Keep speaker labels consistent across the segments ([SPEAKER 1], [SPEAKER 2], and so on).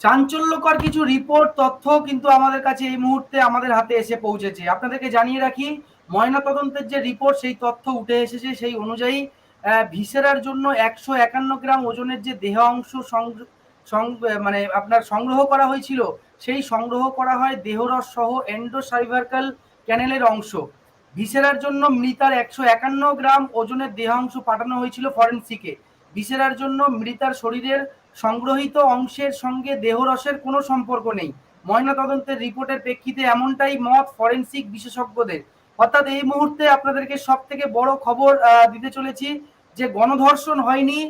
[SPEAKER 1] চাঞ্চল্যকর কিছু রিপোর্ট তথ্য কিন্তু আমাদের কাছে এই মুহূর্তে আমাদের হাতে এসে পৌঁছেছে। আপনাদেরকে জানিয়ে রাখি, ময়নাতদন্তের যে রিপোর্ট সেই তথ্য উঠে এসেছে। সেই অনুযায়ী ভিসেরার জন্য একশো একান্ন গ্রাম ওজনের যে দেহ অংশ মানে আপনার সংগ্রহ করা হয়েছিল, সেই সংগ্রহ করা হয় দেহরস সহ এন্ডোসাইভার্কাল ক্যানেলের অংশ। ভিসেরার জন্য মৃতার একশো একান্ন গ্রাম ওজনের দেহাংশ পাঠানো হয়েছিল ফরেন্সিকে ভিসেরার জন্য মৃতার শরীরের সংগ্রহিত অংশের সঙ্গে দেহরসের কোনো সম্পর্ক নেই। ময়নাতদন্তের রিপোর্টের প্রেক্ষিতে এমনটাই মত ফরেনসিক বিশেষজ্ঞদের। অর্থাৎ এই মুহূর্তে আপনাদেরকে সব থেকে বড় খবর দিতে চলেছি যে গণধর্ষণ হয়নি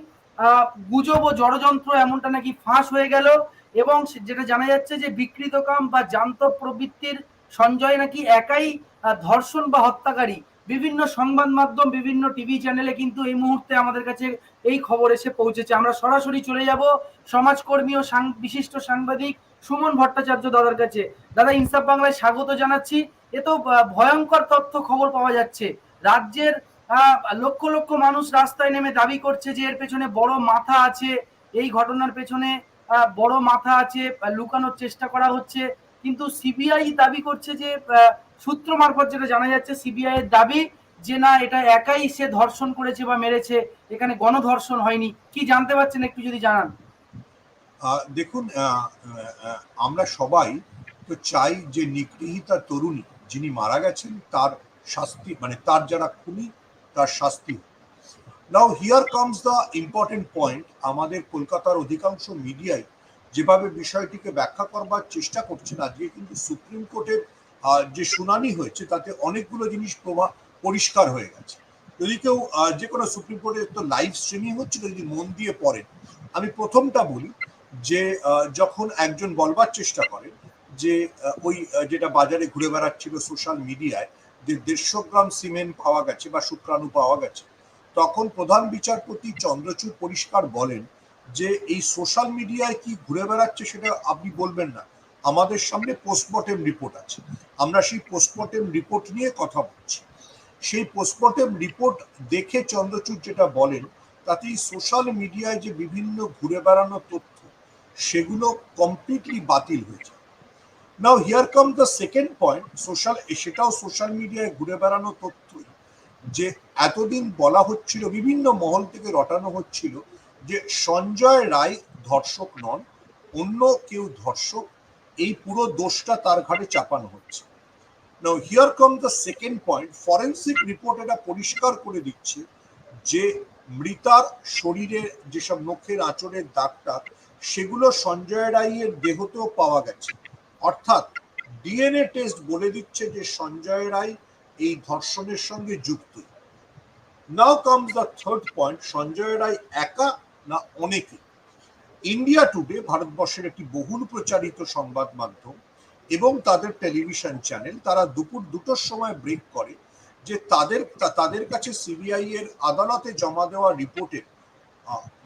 [SPEAKER 1] গুজব ও জড়যন্ত্র এমনটা নাকি ফাঁস হয়ে গেল এবং যেটা জানা যাচ্ছে যে বিকৃতকাম বা জান্তব প্রবৃত্তির সঞ্জয় নাকি একাই ধর্ষণ বা হত্যাকারী। বিভিন্ন সংবাদ মাধ্যম, বিভিন্ন টিভি চ্যানেলে কিন্তু এই মুহূর্তে আমাদের কাছে এই খবর এসে পৌঁছেছে। আমরা সরাসরি চলে যাব সমাজকর্মী ও বিশিষ্ট সাংবাদিক সুমন ভট্টাচার্য দাদার কাছে। দাদা, ইনসাফ বাংলায় স্বাগত জানাচ্ছি। এ তো ভয়ঙ্কর তথ্য খবর পাওয়া যাচ্ছে। রাজ্যের লক্ষ লক্ষ মানুষ রাস্তায় নেমে দাবি করছে যে এর পেছনে বড় মাথা আছে। এই ঘটনার পেছনে বড় মাথা আছে লুকানোর চেষ্টা করা হচ্ছে। কিন্তু সিবিআই দাবি করছে যে সূত্র মারফত যেটা জানা যাচ্ছে সিবিআই এর দাবি যে না, এটা একাই সে ধর্ষণ করেছে বা মেরেছে, এখানে গণধর্ষণ হয়নি। কি জানতে পারছেন একটু যদি জানান?
[SPEAKER 2] দেখুন আমরা সবাই তো চাই যে নিগৃহীতা তরুণী যিনি মারা গেছেন, তার শাস্তি মানে তার যারা খুনি, তার শাস্তি now here comes the important point আমাদের কলকাতার অধিকাংশ মিডিয়ায় যেভাবে বিষয়টিকে ব্যাখ্যা করবার চেষ্টা করছেন, আজকে কিন্তু সুপ্রিম কোর্টের যে শুনানি হয়েছে, তাতে অনেকগুলো জিনিস প্রভা পরিষ্কার হয়ে গেছে। যদি কেউ যে কোনো সুপ্রিম কোর্টের তো লাইভ স্ট্রিমিং হচ্ছিল যদি মন দিয়ে পড়েন, আমি প্রথমটা বলি যে যখন একজন বলবার চেষ্টা করে যে ওই যেটা বাজারে ঘুরে বেড়াচ্ছিল সোশ্যাল মিডিয়ায়, যে দেড়শো গ্রাম সিমেন্ট পাওয়া গেছে বা শুক্রাণু পাওয়া গেছে, তখন প্রধান বিচারপতি চন্দ্রচূড় পরিষ্কার বলেন যে, এই সোশ্যাল মিডিয়ায় কি ঘুরে বেড়াচ্ছে সেটা আপনি বলবেন না। আমাদের সামনে পোস্টমর্টেম রিপোর্ট আছে। আমরা সেই পোস্টমর্টেম রিপোর্ট নিয়ে কথা বলছি। সেই পোস্টমর্টেম রিপোর্ট দেখে চন্দ্রচূড় যেটা বলেন তাতে সোশ্যাল মিডিয়ায় যে বিভিন্ন ঘুরে বেড়ানো তথ্য, সেগুলো কমপ্লিটলি বাতিল হয়ে যায়। Now here come the second point social সেটাও সোশ্যাল মিডিয়ায় ঘুরে বেড়ানো তথ্যই, যে এতদিন বলা হচ্ছিল, বিভিন্ন মহল থেকে রটানো হচ্ছিল, যে সঞ্জয় রায় ধর্ষক নন, অন্য কেউ ধর্ষক এই পুরো দোষটা তার ঘাড়ে চাপানো হচ্ছে। Now here come the second point forensic report এটা পরিষ্কার করে দিচ্ছে যে মৃতার শরীরে যেসব নখের আঁচড়ের দাগটা, সেগুলো সঞ্জয় রায়ের দেহতেও পাওয়া গেছে। অর্থাৎ ডিএনএ টেস্ট বলে দিচ্ছে যে সঞ্জয় রায় এই ধর্ষণের সঙ্গে যুক্ত। Now comes the third point Sanjay Roy একা না অনেকে? ইন্ডিয়া টুডে ভারতবর্ষের একটি বহুল প্রচারিত সংবাদ মাধ্যম এবং তাদের টেলিভিশন চ্যানেল তারা দুপুর দুটোর সময় ব্রেক করে যে তাদের তাদের কাছে সিবিআই এর আদালতে জমা দেওয়া রিপোর্টের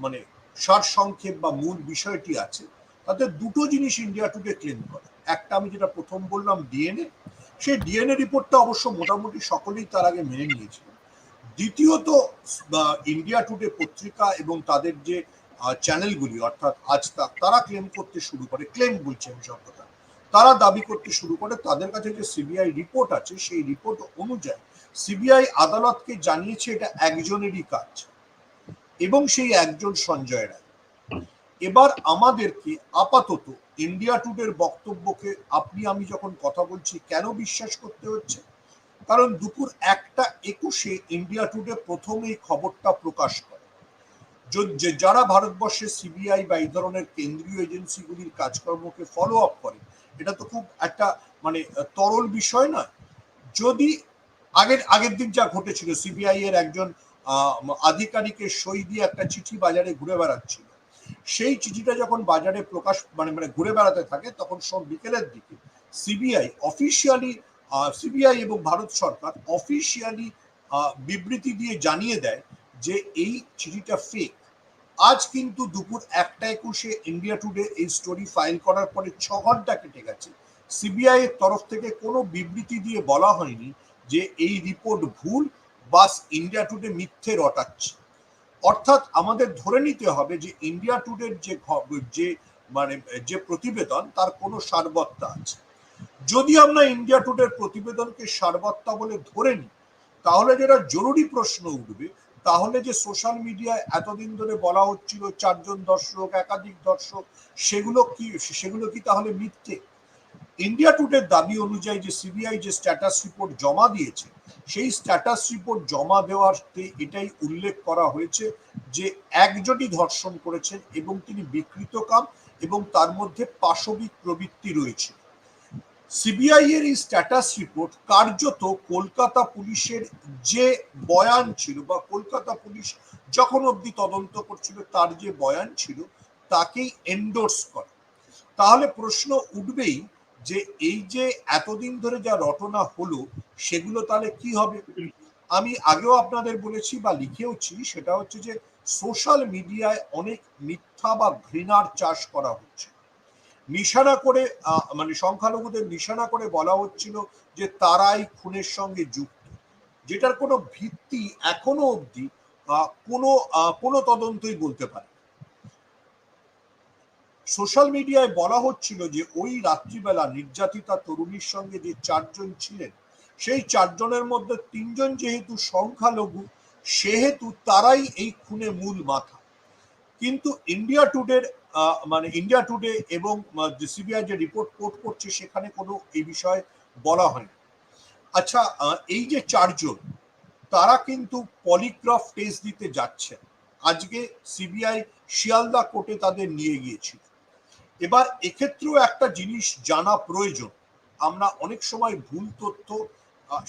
[SPEAKER 2] মানে সারসংক্ষেপ বা মূল বিষয়টি আছে তাদের দুটো জিনিস ইন্ডিয়া টুডে ক্লেম করে। একটা আমি যেটা প্রথম বললাম ডিএনএ সেই ডিএনএ রিপোর্টটা অবশ্য মোটামুটি সকলেই তার আগে মেনে নিয়েছিল। দ্বিতীয়ত ইন্ডিয়া টুডে পত্রিকা এবং তাদের যে চ্যানেলগুলি অর্থাৎ আজ তারা ক্লেম করতে শুরু করে ক্লেম বলছে আমি কথা তারা দাবি করতে শুরু করে, তাদের কাছে যে সিবিআই রিপোর্ট আছে, সেই রিপোর্ট অনুযায়ী সিবিআই আদালতকে জানিয়েছে এটা একজনেরই কাজ, এবং সেই একজন সঞ্জয় রায়। এবার আমাদেরকে আপাতত ইন্ডিয়া টুডের বক্তব্যকে আপনি, আমি যখন কথা বলছি, কেন বিশ্বাস করতে হচ্ছে? কারণ দুপুর একটা একুশে ইন্ডিয়া টুডে প্রথম এই খবরটা প্রকাশ করে যারা ভারতবর্ষে সিবিআই বা এই ধরনের কেন্দ্রীয় এজেন্সিগুলির কাজকর্মকে ফলো আপ করে, এটা তো খুব একটা মানে তরল বিষয় নয়। যদি আগের আগের দিন যা ঘটেছিল সিবিআই এর একজন আধিকারিকের সই দিয়ে একটা চিঠি বাজারে ঘুরে বেড়াচ্ছিল। সেই চিঠিটা যখন বাজারে প্রকাশ মানে মানে ঘুরে বেড়াতে থাকে, তখন সব বিকেলের দিকে সিবিআই অফিসিয়ালি সিবিআই এবং ভারত সরকার অফিসিয়ালি বিবৃতি দিয়ে জানিয়ে দেয় যে এই চিঠিটা ফেক আজ কিন্তু দুপুর একটা একুশে ইন্ডিয়া টুডে এই স্টোরি ফাইল করার পরে ছ ঘণ্টা কেটে গেছে। সিবিআই এর তরফ থেকে কোনো বিবৃতি দিয়ে বলা হয়নি যে এই রিপোর্ট ভুল, বাস ইন্ডিয়া টুডে মিথ্যে রটাচ্ছে। অর্থাৎ আমাদের ধরে নিতে হবে যে ইন্ডিয়া টুডের যে যে মানে যে প্রতিবেদন, তার কোনো সারবত্তা আছে। যদি আমরা ইন্ডিয়া টুডের প্রতিবেদনকে সারবত্তা বলে ধরে নিই, তাহলে যেটা জরুরি প্রশ্ন উঠবে তাহলে যে সোশ্যাল মিডিয়ায় এতদিন ধরে বলা হচ্ছিল চারজন দর্শক, একাধিক দর্শক, সেগুলো কি সেগুলো কি তাহলে মিথ্যে? ইন্ডিয়া টুডের দাবি অনুযায়ী যে সিবিআই যে স্ট্যাটাস রিপোর্ট জমা দিয়েছে, সেই স্ট্যাটাস রিপোর্ট জমা দেওয়াতে এটাই উল্লেখ করা হয়েছে যে একজনই ধর্ষণ করেছেন এবং তিনি বিকৃতকাম এবং তার মধ্যে পাশবিক প্রবৃত্তি রয়েছে। সিবিআই এর এই স্ট্যাটাস রিপোর্ট কার্যত কলকাতা পুলিশের যে বয়ান ছিল বা কলকাতা পুলিশ যখন অবধি তদন্ত করছিল, তার যে বয়ান ছিল, তাকেই এন্ডোর্স করে। তাহলে প্রশ্ন উঠবেই যে এই যে এতদিন ধরে যা রটনা হলো, সেগুলো তাহলে কি হবে? আমি আগেও আপনাদের বলেছি বা লিখেওছি, সেটা হচ্ছে যে সোশ্যাল মিডিয়ায় অনেক মিথ্যা বা ঘৃণার চাষ করা হচ্ছে। নিশানা করে মানে সংখ্যালঘুদের নিশানা করে বলা হচ্ছিল যে তারাই খুনের সঙ্গে যুক্ত। যেটার কোনো ভিত্তি এখনও অবধি কোনো কোনো তদন্তই বলতে পারে সোশ্যাল মিডিয়ায় বলা হচ্ছিল যে ওই রাত্রিবেলা নির্যাতিতা তরুণীর সঙ্গে যে চারজন ছিলেন, সেই চারজনের মধ্যে তিনজন যেহেতু সংখ্যালঘু, সেহেতু তারাই এই খুনে মূল মাথা। কিন্তু ইন্ডিয়া টুডের মানে ইন্ডিয়া টুডে এবং সিবিআই যে রিপোর্ট কোট করছে সেখানে কোনো এই বিষয়ে বলা হয়নি। আচ্ছা এই যে চারজন, তারা কিন্তু পলিগ্রাফ টেস্ট দিতে যাচ্ছে। আজকে সিবিআই শিয়ালদা কোর্টে তাদের নিয়ে গিয়েছিল। এবার এক্ষেত্রেও একটা জিনিস জানা প্রয়োজন। আমরা অনেক সময় ভুল তথ্য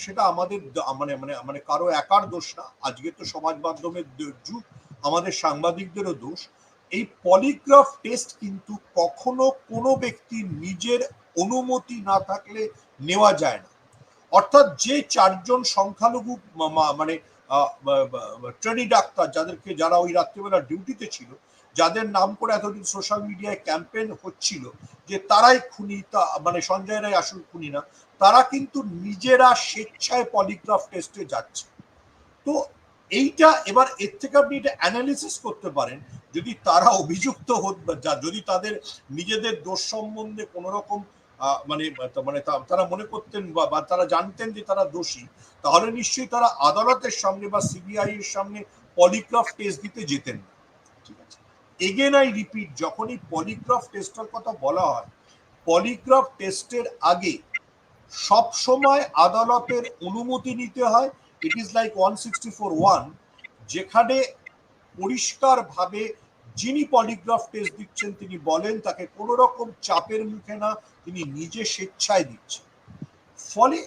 [SPEAKER 2] সেটা আমাদের মানে মানে মানে কারও একার দোষ না। আজকে তো সমাজ মাধ্যমের যুগ, আমাদের সাংবাদিকদেরও দোষ। এই পলিগ্রাফ টেস্ট কিন্তু কখনো কোনো ব্যক্তির নিজের অনুমতি না থাকলে নেওয়া যায় না। অর্থাৎ যে চারজন সংখ্যালঘু মানে ট্রেনি ডাক্তার যাদেরকে যারা ওই রাত্রিবেলা ডিউটিতে ছিল, যাদের নাম করে এতদিন সোশ্যাল মিডিয়ায় ক্যাম্পেইন হচ্ছিল যে তারাই খুনি, তা মানে সঞ্জয় রায় আসল খুনি না, তারা কিন্তু নিজেরা স্বেচ্ছায় পলিগ্রাফ টেস্টে যাচ্ছে। তো এইটা এবার এর থেকে আপনি এটা অ্যানালিসিস করতে পারেন, যদি তারা অভিযুক্ত যদি তাদের নিজেদের দোষ সম্বন্ধে কোনো রকম মানে মানে তারা মনে করতেন বা তারা জানতেন যে তারা দোষী, তাহলে নিশ্চয়ই তারা আদালতের সামনে বা সিবিআই এর সামনে পলিগ্রাফ টেস্ট দিতে যেতেন না। ঠিক আছে? এগেন আই রিপিট যখনই পলিগ্রাফ টেস্টের কথা বলা হয় পলিগ্রাফ টেস্টের আগে সব সময় আদালতের অনুমতি নিতে হয় it is like one sixty four one যেখানে পরিষ্কারভাবে যিনি পলিগ্রাফ টেস্ট দিচ্ছেন, তিনি বলেন তাকে কোনো রকম চাপের মুখে না, তিনি নিজে স্বেচ্ছায় দিচ্ছেন। ফলে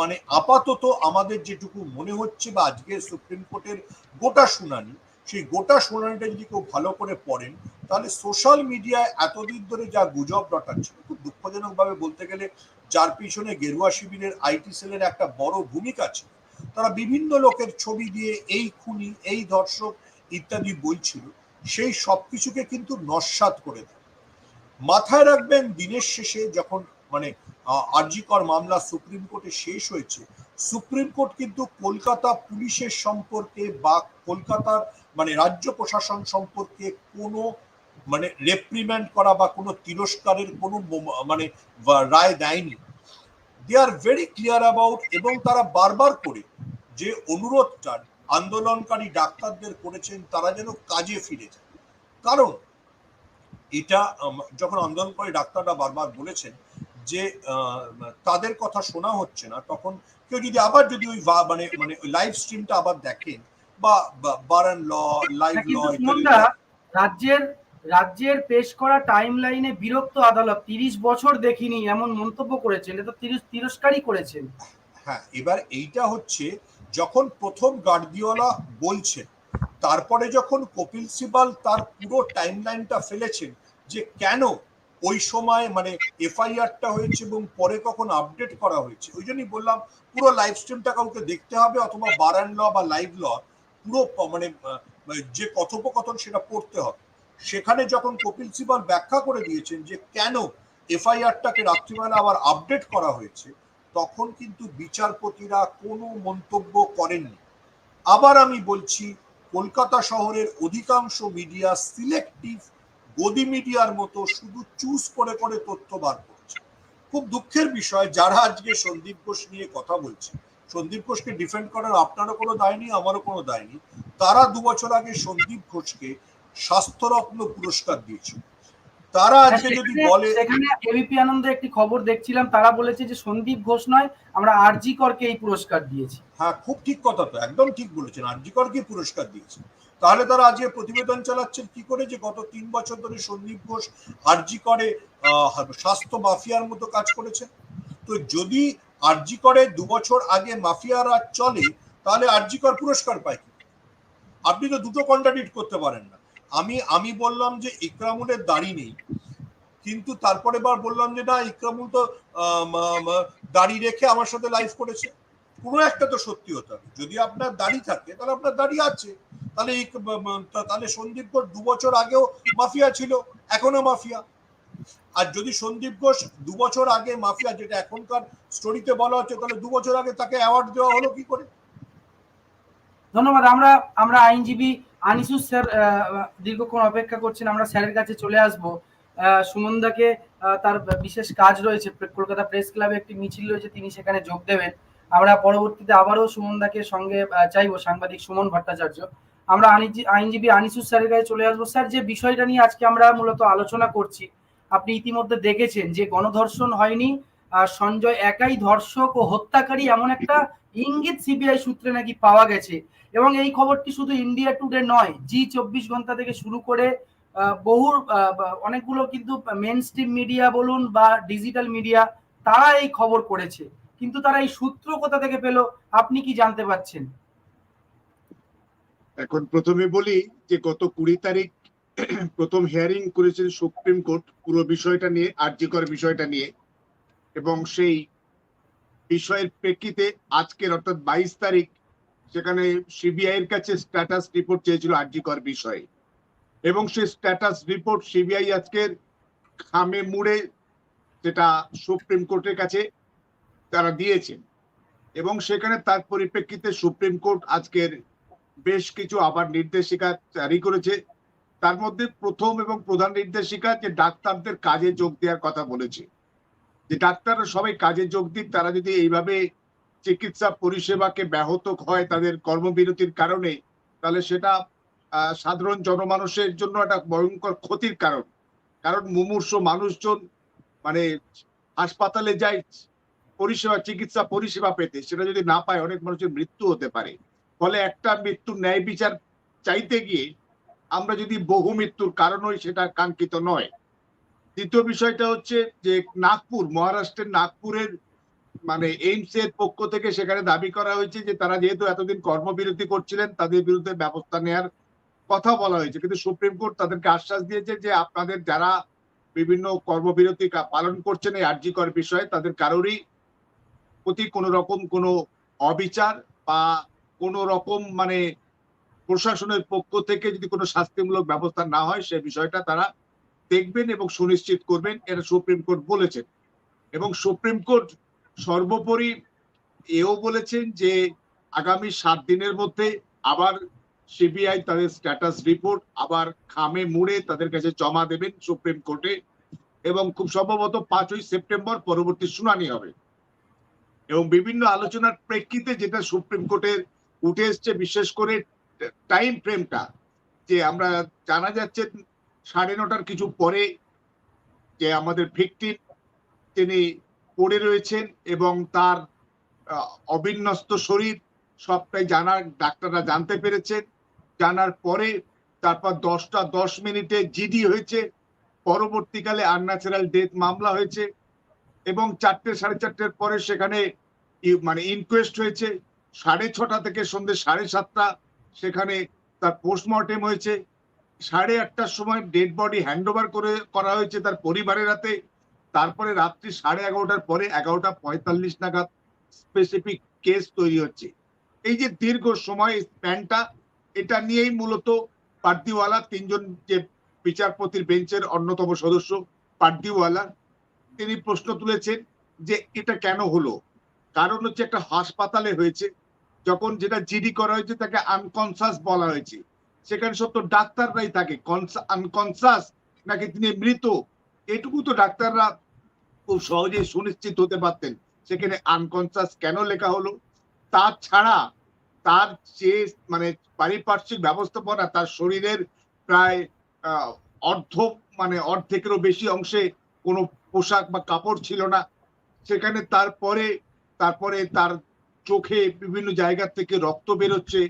[SPEAKER 2] মানে আপাতত আমাদের যেটুকু মনে হচ্ছে বা আজকের সুপ্রিম কোর্টের গোটা শুনানি, সেই গোটা শুনানিটা যদি কেউ ভালো করে পড়েন, তাহলে সোশ্যাল মিডিয়ায় এতদিন ধরে যা গুজব রটাচ্ছিল, খুব দুঃখজনকভাবে বলতে গেলে, যার পিছনে গেরুয়া শিবিরের আইটি সেলের একটা বড় ভূমিকা ছিল তারা বিভিন্ন লোকের ছবি দিয়ে এই খুনি, এই দর্শক ইত্যাদি বলছিল, সেই সবকিছুকে কিন্তু নস্বাত করে দেয়। মাথায় রাখবেন, দিনের শেষে যখন মানে আরজিকর মামলা সুপ্রিম কোর্টে শেষ হয়েছে, সুপ্রিম কোর্ট কিন্তু কলকাতা পুলিশের সম্পর্কে বা কলকাতার মানে রাজ্য প্রশাসন সম্পর্কে কোনো মানে রেপ্রিমেন্ড করা বা কোনো তিরস্কারের কোনো মানে রায় দেয়নি। They are very clear about এবং তারা বারবার করে যে অনুরোধটা আন্দোলনকারী ডাক্তারদের করেছেন তারা যেন কাজে ফিরে যায়। কারণ এটা যখন আন্দোলনকারী ডাক্তাররা বারবার বলেছেন যে তাদের কথা শোনা হচ্ছে না তখন কেউ যদি আবার যদি ওই মানে মানে লাইভ স্ট্রিমটা আবার দেখেন বা বারান ল লাইভ ল
[SPEAKER 1] রাজ্যের রাজ্যের পেশ করা টাইম লাইনে বিরক্ত আদালত তিরিশ বছর দেখিনি এমন মন্তব্য করেছেন এটা তিরস- তিরস্কারই করেছেন।
[SPEAKER 2] হ্যাঁ এবার এইটা হচ্ছে যখন প্রথম গার্দিওলা বলছেন তারপরে যখন কপিল সিবাল তার পুরো টাইম লাইনটা ফেলেছেন যে কেন ওই সময় মানে এফআইআরটা হয়েছে এবং পরে কখন আপডেট করা হয়েছে, ওই জন্যই বললাম পুরো লাইভ স্ট্রিমটা কাউকে দেখতে হবে অথবা বারান ল বা লাইভ ল পুরো মানে যে কথোপকথন সেটা পড়তে হবে। সেখানে যখন কপিল সিবাল ব্যাখ্যা করে দিয়েছেন যে কেন এফআইআরটাকে রাত্রিবেলা আবার আপডেট করা হয়েছে তখন কিন্তু বিচারপতিরা কোনো মন্তব্য করেননি। আবার আমি বলছি, কলকাতা শহরের অধিকাংশ মিডিয়া সিলেক্টিভ, গদি মিডিয়ার মতো শুধু চুজ করে করে তথ্য বার করছে। খুব দুঃখের বিষয়, যারা আজকে সন্দীপ ঘোষ নিয়ে কথা বলছে, সন্দীপ ঘোষকে ডিফেন্ড করার আপনারও কোনো দায় নেই, আমারও কোনো দায় নেই, তারা দু বছর আগে সন্দীপ ঘোষকে স্বাস্থ্যরত্ন পুরস্কার দিয়েছিল। তারা আজকে যদি বলে
[SPEAKER 1] সেখানে এবিপি আনন্দে একটি খবর দেখছিলাম তারা বলেছে যে সন্দীপ ঘোষ নয় আমরা আরজি করকে এই পুরস্কার দিয়েছি।
[SPEAKER 2] হ্যাঁ খুব ঠিক কথা তো একদম ঠিক বলেছেন আরজিকরকে পুরস্কার দিয়েছে। তাহলে তারা আজকে প্রতিবেদন চালাচ্ছেন কি করে যে গত তিন বছর ধরে সন্দীপ ঘোষ আরজি করে স্বাস্থ্য মাফিয়ার মতো কাজ করেছে তো যদি আরজি করে দু বছর আগে মাফিয়ারা চলে তাহলে আরজিকর পুরস্কার পায় কি? আপনি তো দুটো কন্ট্রাডিক্ট করতে পারেন না। আমি আমি বললাম যে ইকরামুলের দাড়ি নেই, কিন্তু তারপরে বার বললাম যে না, ইকরামুল তো দাড়ি রেখে আমার সাথে লাইভ করেছে। কোনো একটা তো সত্যি হতে হবে। যদি আপনার দাড়ি থাকে, তাহলে আপনার দাড়ি আছে। তাহলে তাহলে সন্দীপ ঘোষ দু বছর আগেও মাফিয়া ছিল এখনও মাফিয়া। আর যদি সন্দীপ ঘোষ দু বছর আগে মাফিয়া, যেটা এখনকার স্টোরিতে বলা হচ্ছে, তাহলে দু বছর আগে তাকে অ্যাওয়ার্ড দেওয়া হলো কি করে?
[SPEAKER 1] ধন্যবাদ, আমরা আমরা আইনজীবী আনিসুস স্যার দীর্ঘক্ষণ অপেক্ষা করছেন, আমরা স্যারের কাছে চলে আসব। সুমনদাকে তার বিশেষ কাজ রয়েছে কলকাতা প্রেস ক্লাবে একটি মিছিল রয়েছে, তিনি সেখানে যোগ দেবেন। আমরা পরবর্তীতে আবারও সুমনদাকে সঙ্গে চাইব, সাংবাদিক সুমন ভট্টাচার্য। আমরা আইনজী- আইনজীবী আনিসুস স্যারের কাছে চলে আসব। স্যার, যে বিষয়টা নিয়ে আজকে আমরা মূলত আলোচনা করছি, আপনি ইতিমধ্যে দেখেছেন যে গণধর্ষণ হয়নি সঞ্জয় একাই ধর্ষক ও হত্যাকারী এমন একটা ইঙ্গিত সিবিআই সূত্রে নাকি পাওয়া গেছে। এবং এই খবরটি শুধু ইন্ডিয়া টুডে নয় জি চব্বিশ ঘণ্টা থেকে শুরু করে বহু অনেকগুলো কিন্তু মেন স্ট্রিম মিডিয়া বলুন বা ডিজিটাল মিডিয়া তারা এই খবর করেছে। কিন্তু তারা এই সূত্র কোথা থেকে পেল, আপনি কি জানতে পাচ্ছেন
[SPEAKER 3] এখন প্রথমে বলি যে গত কুড়ি তারিখ প্রথম হিয়ারিং করেছেন সুপ্রিম কোর্ট পুরো বিষয়টা নিয়ে, আর্যিকর বিষয়টা নিয়ে। এবং সেই বিষয়ের প্রেক্ষিতে আজকের অর্থাৎ বাইশ তারিখ, সেখানে সিবিআই এর কাছে স্ট্যাটাস রিপোর্ট চেয়েছিল আর্যিকর বিষয়ে। এবং সেই স্ট্যাটাস রিপোর্ট সিবিআই আজকের খামে মুড়ে যেটা সুপ্রিম কোর্টের কাছে তারা দিয়েছেন এবং সেখানে তার পরিপ্রেক্ষিতে সুপ্রিম কোর্ট আজকের বেশ কিছু আবার নির্দেশিকা জারি করেছে। তার মধ্যে প্রথম এবং প্রধান নির্দেশিকা যে ডাক্তারদের কাজে যোগ দেওয়ার কথা বলেছে। যে ডাক্তাররা সবাই কাজে যোগ দিন তারা যদি এইভাবে চিকিৎসা পরিষেবাকে ব্যাহত হয় তাদের কর্মবিরতির কারণে, তাহলে সেটা সাধারণ জনমানুষের জন্য একটা ভয়ঙ্কর ক্ষতির কারণ। কারণ মুমূর্ষ মানুষজন মানে হাসপাতালে যায়, পরিষেবা, চিকিৎসা পরিষেবা পেতে, সেটা যদি না পায় অনেক মানুষের মৃত্যু হতে পারে। ফলে একটা মৃত্যুর ন্যায় বিচার চাইতে গিয়ে আমরা যদি বহু মৃত্যুর কারণ হই, সেটা কাঙ্ক্ষিত নয়। দ্বিতীয় বিষয়টা হচ্ছে যে নাগপুর, মহারাষ্ট্রের নাগপুরের মানে এইমস এর পক্ষ থেকে সেখানে দাবি করা হয়েছে যে তারা যেহেতু এতদিন কর্মবিরতি করছিলেন, তাদের বিরুদ্ধে ব্যবস্থা নেয়ার কথা বলা হয়েছে। কিন্তু সুপ্রিম কোর্ট তাদেরকে আশ্বাস দিয়েছে যে আপনাদের যারা বিভিন্ন কর্মবিরতি পালন করছেন এই আর্জি আর্যিকর বিষয়ে, তাদের কারোরই প্রতি কোনো রকম কোনো অবিচার বা কোনো রকম মানে প্রশাসনের পক্ষ থেকে যদি কোনো শাস্তিমূলক ব্যবস্থা না হয়, সে বিষয়টা তারা দেখবেন এবং সুনিশ্চিত করবেন, এটা সুপ্রিম কোর্ট বলেছেন। এবং সুপ্রিম কোর্ট সর্বোপরি এও বলেছেন যে আগামী সাত দিনের মধ্যে আবার সিবিআই তাদের স্ট্যাটাস রিপোর্ট আবার খামে মুড়ে তাদের কাছে জমা দেবেন সুপ্রিম কোর্টে এবং খুব সম্ভবত পাঁচই সেপ্টেম্বর পরবর্তী শুনানি হবে। এবং বিভিন্ন আলোচনার প্রেক্ষিতে যেটা সুপ্রিম কোর্টের উঠে এসছে, বিশেষ করে টাইম ফ্রেমটা যে আমরা জানা যাচ্ছে সাড়ে নটার কিছু পরে যে আমাদের ভিকটিম, তিনি পড়ে রয়েছেন এবং তার অবিন্যস্ত শরীর সবটাই জানার, ডাক্তাররা জানতে পেরেছেন। জানার পরে তারপর দশটা দশ মিনিটে জিডি হয়েছে। পরবর্তীকালে আনন্যাচারাল ডেথ মামলা হয়েছে এবং চারটে, সাড়ে চারটের পরে সেখানে মানে ইনকোয়েস্ট হয়েছে। সাড়ে ছটা থেকে সন্ধ্যে সাড়ে সাতটা সেখানে তার পোস্টমর্টেম হয়েছে। সাড়ে আটটার সময় ডেড বডি হ্যান্ড ওভার করে, করা হয়েছে তার পরিবারের হাতে। তারপরে রাত্রি সাড়ে এগারোটার পরে এগারোটা পঁয়তাল্লিশ নাগাদ স্পেসিফিক কেস তৈরি হচ্ছে। এই যে দীর্ঘ সময় স্প্যানটা এটা নিয়েই মূলত পার্দিওয়ালা তিনজন যে বিচারপতির বেঞ্চের অন্যতম সদস্য পার্দিওয়ালা তিনি প্রশ্ন তুলেছেন যে এটা কেন হলো? কারণ হচ্ছে একটা হাসপাতালে হয়েছে, যখন যেটা জিডি করা হয়েছে তাকে আনকনসাস বলা হয়েছে। সেখানে সব তো ডাক্তাররাই থাকে আনকনসাস নাকি তিনি মৃত, এটুকু তো ডাক্তাররা খুব সহজেই সুনিশ্চিত হতে পারতেন। সেখানে আনকনসাস কেন লেখা হলো? তাছাড়া তার যে মানে পারিপার্শ্বিক ব্যবস্থাপনা, তার শরীরের প্রায় অর্ধ মানে অর্ধেকেরও বেশি অংশে কোনো পোশাক বা কাপড় ছিল না। সেখানে তারপরে তারপরে তার চোখে বিভিন্ন জায়গা থেকে রক্ত বেরোচ্ছে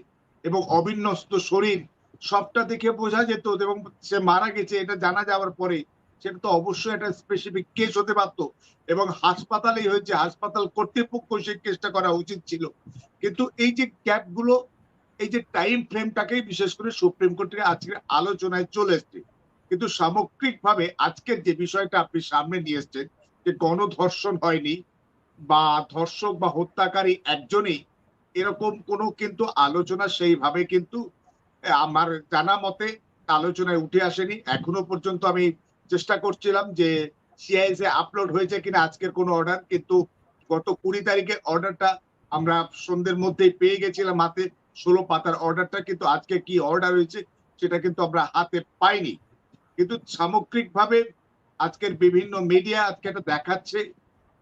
[SPEAKER 3] এবং অবিন্যস্ত শরীর সবটা দেখে বোঝা যেত এবং সে মারা গেছে, এটা জানা যাওয়ার পরে সেটা তো অবশ্যই একটা স্পেসিফিক কেস হতে পারত এবং হাসপাতালেই হয়েছে, হাসপাতাল কর্তৃপক্ষ সেই কেসটা করা উচিত ছিল। কিন্তু এই যে গ্যাপগুলো, এই যে টাইম ফ্রেমটাকেই বিশেষ করে সুপ্রিম কোর্টের আজকের আলোচনায় চলে এসছে। কিন্তু সামগ্রিকভাবে আজকের যে বিষয়টা আপনি সামনে নিয়ে এসছেন, যে গণধর্ষণ হয়নি বা ধর্ষক বা হত্যাকারী একজনই, এরকম কোনো কিন্তু আলোচনা সেইভাবে কিন্তু আমার জানা মতে আলোচনায় উঠে আসেনি। এখনও পর্যন্ত আমি চেষ্টা করছিলাম যে সিআইএসএ আপলোড হয়েছে কিনা আজকের কোনো অর্ডার কিন্তু গত কুড়ি তারিখের অর্ডারটা আমরা সন্ধ্যের মধ্যেই পেয়ে গেছিলাম হাতে। ষোলো পাতার অর্ডারটা কিন্তু আজকে কি অর্ডার হয়েছে সেটা কিন্তু আমরা হাতে পাইনি। কিন্তু সামগ্রিকভাবে আজকের বিভিন্ন মিডিয়া আজকে এটা দেখাচ্ছে,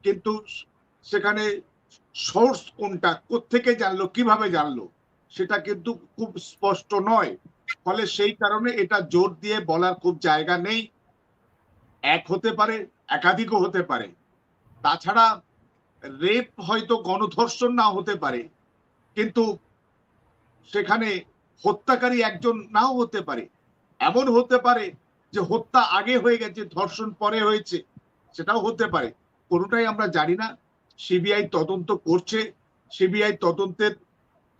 [SPEAKER 3] কিন্তু সেখানে সোর্স কোনটা, কোত্থেকে জানলো, কীভাবে জানলো সেটা কিন্তু খুব স্পষ্ট নয়। ফলে সেই কারণে এটা জোর দিয়ে বলার খুব জায়গা নেই। এক হতে পারে, একাধিকও হতে পারে। তাছাড়া রেপ হয়তো গণধর্ষণ না হতে পারে, কিন্তু সেখানে হত্যাকারী একজন নাও হতে পারে। এমন হতে পারে যে হত্যা আগে হয়ে গেছে, ধর্ষণ পরে হয়েছে, সেটাও হতে পারে। কোনোটাই আমরা জানি না। সিবিআই তদন্ত করছে। সিবিআই তদন্তের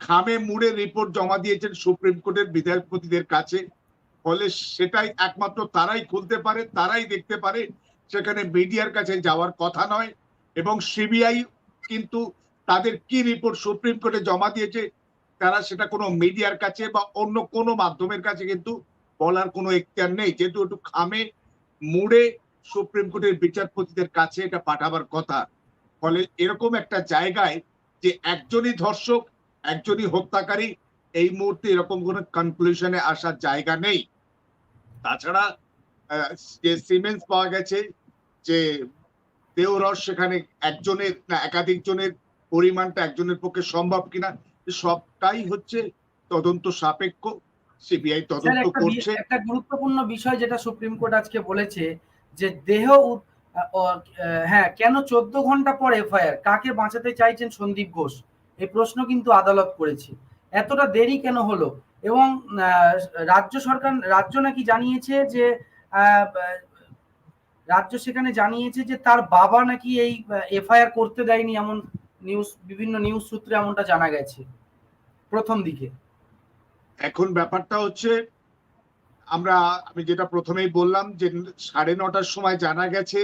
[SPEAKER 3] খামে মুড়ে রিপোর্ট জমা দিয়েছেন সুপ্রিম কোর্টের বিচারপতিদের কাছে। ফলে সেটাই একমাত্র তারাই খুলতে পারে, তারাই দেখতে পারে সেখানে মিডিয়ার কাছে যাওয়ার কথা নয়। এবং সিবিআই কিন্তু তাদের কি রিপোর্ট সুপ্রিম কোর্টে জমা দিয়েছে তারা সেটা কোনো মিডিয়ার কাছে বা অন্য কোনো মাধ্যমের কাছে কিন্তু বলার কোনো এখতিয়ার নেই। যেহেতু একটু খামে মুড়ে সুপ্রিম কোর্টের বিচারপতিদের কাছে এটা পাঠাবার কথা। ফলে এরকম একটা জায়গায় যে একজনই ধর্ষক একজনই হত্যাকারী এই মুহূর্তে এরকম কোনো কনক্লুশনে আসার জায়গা নেই। তাছাড়া যে সিমেন্স পাওয়া গেছে যে দেহরস সেখানে একজনের না একাধিক জনের পরিমাণটা একজনের পক্ষে সম্ভব কিনা সবটাই হচ্ছে তদন্ত সাপেক্ষ সিবিআই তদন্ত করছে।
[SPEAKER 1] একটা গুরুত্বপূর্ণ বিষয় যেটা সুপ্রিম কোর্ট আজকে বলেছে যে দেহ হ্যাঁ কেন চোদ্দ ঘণ্টা পর এফআইআর? কাকে বাঁচাতে চাইছেন সন্দীপ ঘোষ? এই প্রশ্ন কিন্তু আদালত করেছে। এতটা দেরি কেন হলো? এবং রাজ্য সরকার, রাজ্য নাকি জানিয়েছে যে রাজ্য সেখানে জানিয়েছে যে তার বাবা নাকি এই এফআইআর করতে দেয়নি এমন নিউজ, বিভিন্ন নিউজ সূত্রে এমনটা জানা গেছে। প্রথম দিকে।
[SPEAKER 3] এখন ব্যাপারটা হচ্ছে, আমরা, আমি যেটা প্রথমেই বললাম যে, সাড়ে নটার সময় জানা গেছে,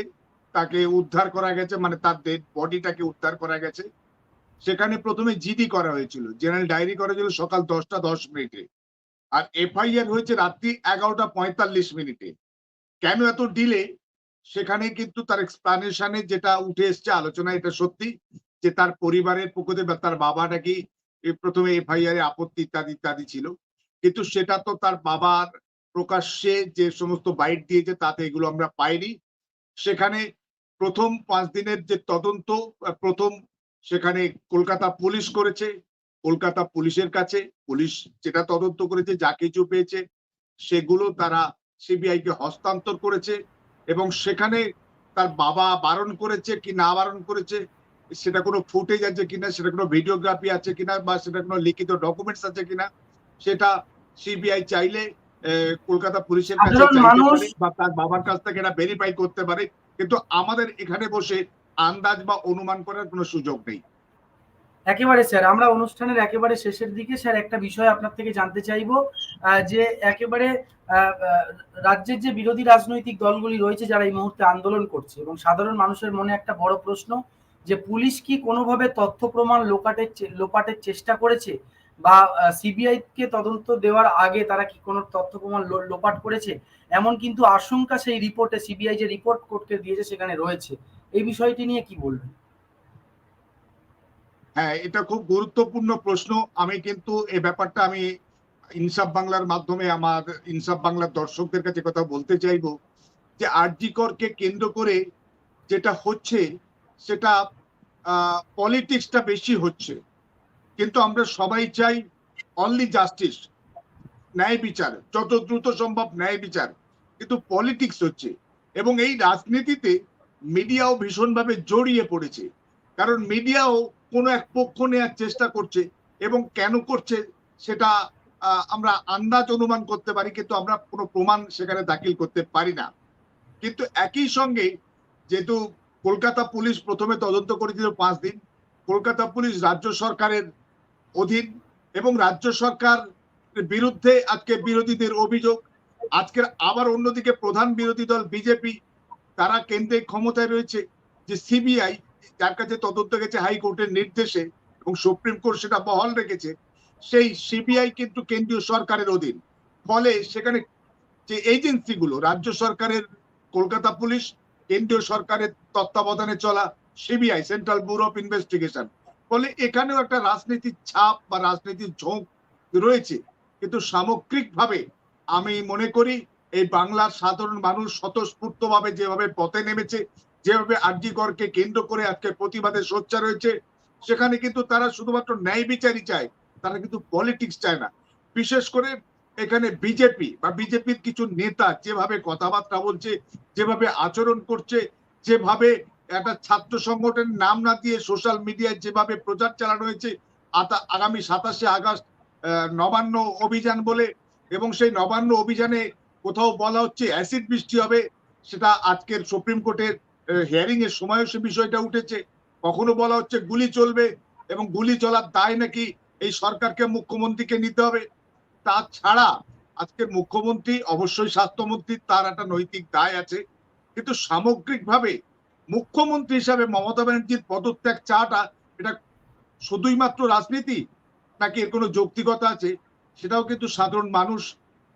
[SPEAKER 3] তাকে উদ্ধার করা গেছে মানে তার বডিটাকে উদ্ধার করা গেছে। সেখানে প্রথমে জিডি করা হয়েছিল। জেনারেল ডায়েরি করা হয়েছিল সকাল দশটা দশ মিনিটে। আর এফআইআর হয়েছে রাত্রি এগারোটা পঁয়তাল্লিশ মিনিটে। কেন এত ডিলে সেখানে কিন্তু তার এক্সপ্লানেশনে যেটা উঠে এসছে, আলোচনা, এটা সত্যি যে তার পরিবারের পক্ষ বা তার বাবা নাকি প্রথমে এফআইআর এ আপত্তি ইত্যাদি ইত্যাদি ছিল। কিন্তু সেটা তো তার বাবার প্রকাশ্যে যে সমস্ত বাইট দিয়েছে তাতে এগুলো আমরা পাইনি। সেখানে প্রথম পাঁচ দিনের যে তদন্ত, প্রথম সেখানে কলকাতা পুলিশ করেছে কলকাতা পুলিশের কাছে। পুলিশ যেটা তদন্ত করেছে যা কিছু পেয়েছে সেগুলো তারা সিবিআই কে হস্তান্তর করেছে এবং সেখানে তার বাবা বারণ করেছে কি না বারণ করেছে সেটা কোনো ফুটেজ আছে কিনা সেটা কোনো ভিডিওগ্রাফি আছে কিনা বা সেটা কোনো লিখিত ডকুমেন্টস আছে কিনা সেটা সিবিআই চাইলে কলকাতা পুলিশের কাছে বা তার বাবার কাছ থেকে এটা ভেরিফাই করতে পারে। কিন্তু আমাদের এখানে বসে আন্দাজ বা অনুমান করার কোনো সুযোগ নেই।
[SPEAKER 1] একেবারে স্যার, আমরা অনুষ্ঠানের একেবারে শেষের দিকে স্যার একটা বিষয় আপনার থেকে জানতে চাইব যে একেবারে রাজ্যের যে বিরোধী রাজনৈতিক দলগুলি রয়েছে যারা এই মুহূর্তে আন্দোলন করছে এবং সাধারণ মানুষের মনে একটা বড় প্রশ্ন, যে পুলিশ কি কোনোভাবে তথ্য প্রমাণ লোকাটের লোপাটের চেষ্টা করেছে বা সিবিআই কে তদন্ত দেওয়ার আগে তারা কি কোনো তথ্য প্রমাণ লোপাট করেছে? এমন কিন্তু আশঙ্কা সেই রিপোর্টে, সিবিআই যে রিপোর্ট কোর্টকে দিয়েছে সেখানে রয়েছে। এই বিষয়টি নিয়ে কি বলবেন?
[SPEAKER 3] হ্যাঁ এটা খুব গুরুত্বপূর্ণ প্রশ্ন। আমি কিন্তু এই ব্যাপারটা আমি ইনসাফ বাংলার মাধ্যমে আমার ইনসাফ বাংলার দর্শকদের কাছে কথা বলতে চাইব যে আরজিকরকে কেন্দ্র করে যেটা হচ্ছে, সেটা পলিটিক্সটা বেশি হচ্ছে। কিন্তু আমরা সবাই চাই অনলি জাস্টিস ন্যায় বিচার, যত দ্রুত সম্ভব ন্যায় বিচার। কিন্তু পলিটিক্স হচ্ছে। এবং এই রাজনীতিতে মিডিয়াও ভীষণভাবে জড়িয়ে পড়েছে। কারণ মিডিয়াও কোনো এক পক্ষ নেওয়ার চেষ্টা করছে এবং কেন করছে সেটা আমরা আন্দাজ অনুমান করতে পারি, কিন্তু আমরা কোনো প্রমাণ সেখানে দাখিল করতে পারি না। কিন্তু একই সঙ্গে যেহেতু কলকাতা পুলিশ প্রথমে তদন্ত করেছিল পাঁচ দিন, কলকাতা পুলিশ রাজ্য সরকারের অধীন এবং রাজ্য সরকার বিরুদ্ধে আজকে বিরোধীদের অভিযোগ, আজকের আবার অন্যদিকে প্রধান বিরোধী দল বিজেপি তারা কেন্দ্রে ক্ষমতায় রয়েছে যে সিবিআই যার কাছে তদন্ত গেছে হাইকোর্টের নির্দেশে এবং সুপ্রিম কোর্ট সেটা বহাল রেখেছে, সেই সিবিআই কিন্তু কেন্দ্রীয় সরকারের অধীন। ফলে সেখানে যে এজেন্সিগুলো, রাজ্য সরকারের, কলকাতা পুলিশ, কেন্দ্রীয় সরকারের তত্ত্বাবধানে চলা CBI, central bureau of investigation. ফলে এখানেও একটা রাজনীতির ছাপ বা রাজনীতির ঝোঁক রয়েছে। কিন্তু সামগ্রিকভাবে আমি মনে করি এই বাংলার সাধারণ মানুষ স্বতঃস্ফূর্তভাবে যেভাবে পথে নেমেছে, যেভাবে আর্যিকরকে কেন্দ্র করে আজকে প্রতিবাদে সোচ্চা রয়েছে সেখানে কিন্তু তারা শুধুমাত্র ন্যায় বিচারই চায়, তারা কিন্তু পলিটিক্স চায় না। বিশেষ করে এখানে বিজেপি বা বিজেপির কিছু নেতা যেভাবে কথাবার্তা বলছে, যেভাবে আচরণ করছে, যেভাবে একটা ছাত্র সংগঠনের নাম না দিয়ে সোশ্যাল মিডিয়ায় যেভাবে প্রচার চালানো হয়েছে আগামী সাতাশে আগস্ট নবান্ন অভিযান বলে এবং সেই নবান্ন অভিযানে কোথাও বলা হচ্ছে অ্যাসিড বৃষ্টি হবে, সেটা আজকের সুপ্রিম কোর্টের হিয়ারিং এর সময়ও সে বিষয়টা উঠেছে। কখনো বলা হচ্ছে গুলি চলবে এবং গুলি চলার দায় নাকি এই সরকারকে মুখ্যমন্ত্রীকে নিতে হবে। তাছাড়া আজকের মুখ্যমন্ত্রী, অবশ্যই স্বাস্থ্যমন্ত্রী, তার একটা নৈতিক দায় আছে। কিন্তু সামগ্রিকভাবে মুখ্যমন্ত্রী হিসাবে মমতা ব্যানার্জির পদত্যাগ চাটা এটা শুধুই মাত্র রাজনীতি নাকি এর কোনো যৌক্তিকতা আছে? সেটাও কিন্তু সাধারণ মানুষ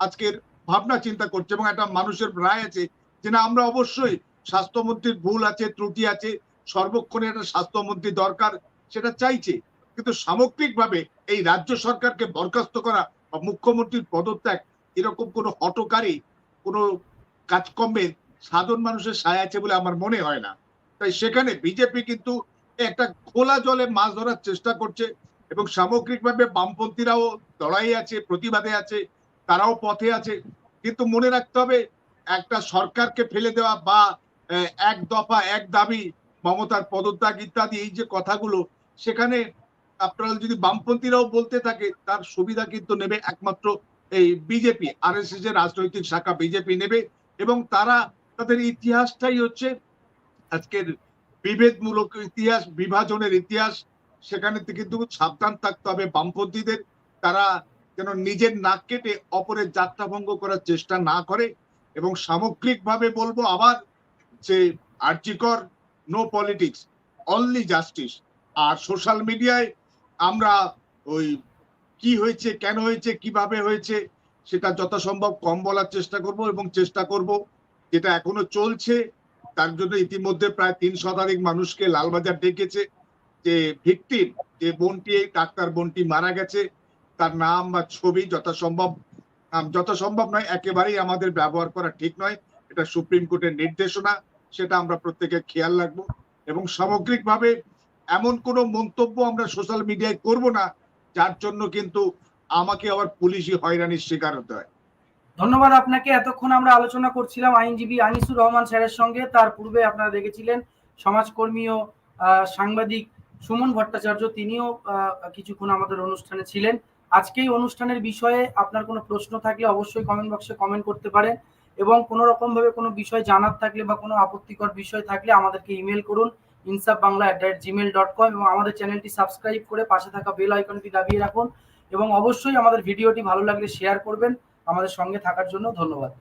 [SPEAKER 3] আজকের ভাবনা চিন্তা করছে এবং একটা মানুষের রায় আছে যে না, আমরা অবশ্যই স্বাস্থ্যমন্ত্রীর ভুল আছে, ত্রুটি আছে, সর্বক্ষণে একটা স্বাস্থ্যমন্ত্রী দরকার সেটা চাইছে। কিন্তু সামগ্রিকভাবে এই রাজ্য সরকারকে বরখাস্ত করা বা মুখ্যমন্ত্রীর পদত্যাগ এরকম কোনো হটকারী, কোনো কাজকর্মের সাধারণ মানুষের সায় আছে বলে আমার মনে হয় না। তাই সেখানে বিজেপি কিন্তু একটা খোলা জলে মাছ ধরার চেষ্টা করছে এবং সামগ্রিকভাবে বামপন্থীরাও লড়াই আছে, প্রতিবাদে আছে, তারাও পথে আছে। কিন্তু মনে রাখতে হবে, একটা সরকারকে ফেলে দেওয়া বা এক দফা, এক দাবি মমতার পদত্যাগ ইত্যাদি, এই যে কথাগুলো, সেখানে আপনারা যদি বামপন্থীরাও বলতে থাকে, তার সুবিধা কিন্তু নেবে একমাত্র এই বিজেপি আর এস এস এর রাজনৈতিক শাখা বিজেপি নেবে এবং তারা তাদের ইতিহাসটাই হচ্ছে আজকের বিভেদমূলক ইতিহাস, বিভাজনের ইতিহাস, সেখানে কিন্তু সাবধান থাকতে হবে বামপন্থীদের। তারা যেন নিজের নাক কেটে অপরের যাত্রাভঙ্গ করার চেষ্টা না করে? এবং সামগ্রিকভাবে বলব আবার যে RG Kar no politics only justice আর সোশ্যাল মিডিয়ায় আমরা ওই কি হয়েছে, কেন হয়েছে, কীভাবে হয়েছে, সেটা যথাসম্ভব কম বলার চেষ্টা করব এবং চেষ্টা করব। যেটা এখনও চলছে, তার জন্য ইতিমধ্যে প্রায় তিন শতাধিক মানুষকে লালবাজার ডেকেছে যে ভিকটিম, যে বোনটি, ডাক্তার বোনটি মারা গেছে। তার নাম বা ছবি যথাসম্ভব যথাসম্ভব নয়, একেবারেই আমাদের ব্যবহার করা ঠিক নয়। এটা সুপ্রিম কোর্টের নির্দেশনা, সেটা আমরা প্রত্যেকে খেয়াল রাখব। এবং সামগ্রিকভাবে এমন কোনো মন্তব্য আমরা সোশ্যাল মিডিয়ায় করব না, যার জন্য কিন্তু আমাকে আবার পুলিশি হয়রানির শিকার হতে হয়।
[SPEAKER 1] ধন্যবাদ আপনাকে। এতক্ষণ আমরা আলোচনা করছিলাম আইনজীবী আনিসুর রহমান স্যারের সঙ্গে। তার পূর্বে আপনারা দেখেছিলেন সমাজকর্মী ও সাংবাদিক সুমন ভট্টাচার্য, তিনিও কিছুক্ষণ আমাদের অনুষ্ঠানে ছিলেন। আজকে এই অনুষ্ঠানের বিষয়ে আপনার কোনো প্রশ্ন থাকলে অবশ্যই কমেন্ট বক্সে কমেন্ট করতে পারেন এবং কোনো রকমভাবে কোনো বিষয় জানার থাকলে বা কোনো আপত্তিকর বিষয় থাকলে আমাদেরকে ইমেল করুন Insaf Bangla at Gmail dot com এবং আমাদের চ্যানেলটি সাবস্ক্রাইব করে পাশে থাকা বেল আইকনটি দাবিয়ে রাখুন এবং অবশ্যই আমাদের ভিডিওটি ভালো লাগলে শেয়ার করবেন। আমাদের সঙ্গে থাকার জন্য ধন্যবাদ।